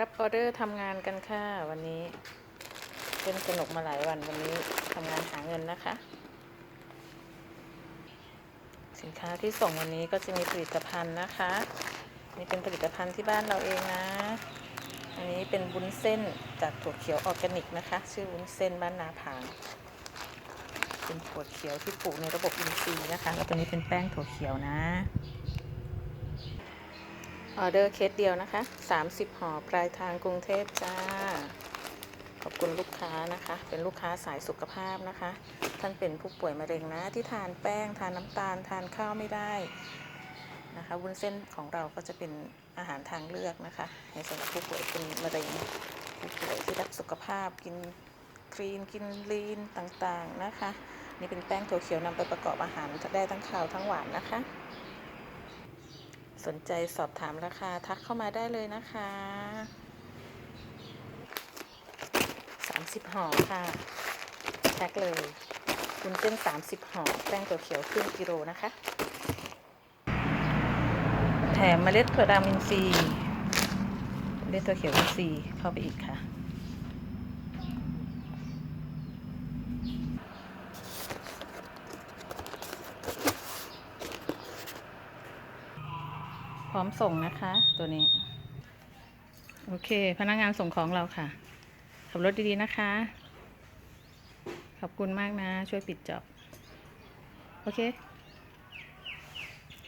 รับออเดอร์ทำงานกันค่ะวันนี้เป็นสนุกมาหลายวันวันนี้ทำงานหาเงินนะคะ สินค้าที่ส่งวันนี้ก็จะมีผลิตภัณฑ์นะคะ นี่เป็นผลิตภัณฑ์ที่บ้านเราเองนะ อันนี้เป็นวุ้นเส้นจากถั่วเขียวออร์แกนิกนะคะ ชื่อวุ้นเส้นบ้านนาผางเป็นถั่วเขียวที่ปลูกในระบบอินทรีย์นะคะ แล้วตัวนี้เป็นแป้งถั่วเขียวนะ ออเดอร์เคสเดียวนะคะ 30ห่อปลายทางกรุงเทพจ้า ขอบคุณลูกค้านะคะ เป็นลูกค้าสายสุขภาพนะคะ ท่านเป็นผู้ป่วยมะเร็งนะ ที่ทานแป้ง ทานน้ำตาล ทานข้าวไม่ได้นะคะวุ้นเส้นของเราก็จะเป็นอาหารทางเลือกนะคะ ในสำหรับผู้ป่วยเป็นมะเร็งผู้ป่วยที่รักสุขภาพกินคลีนกินลีนต่างๆนะคะ นี่เป็นแป้งถั่วเขียวนำไปประกอบอาหารได้ทั้งข้าวทั้งหวานนะคะ สนใจสอบถามราคาทักเข้ามาได้เลยนะคะ 30ห่อค่ะแพ็คเลยคุณเส้น 30ห่อแป้งตัวเขียวครึ่งกิโลนะคะ แถมเมล็ดถั่วดำอินทรีย์เมล็ดถั่วเขียวอินทรีย์เข้าไปอีกค่ะ ร้อมส่งนะคะ ตัวนี้ โอเค พนักงานส่งของเราค่ะ ขับรถดีๆนะคะ ขอบคุณมากนะ ช่วยปิดจอบ โอเค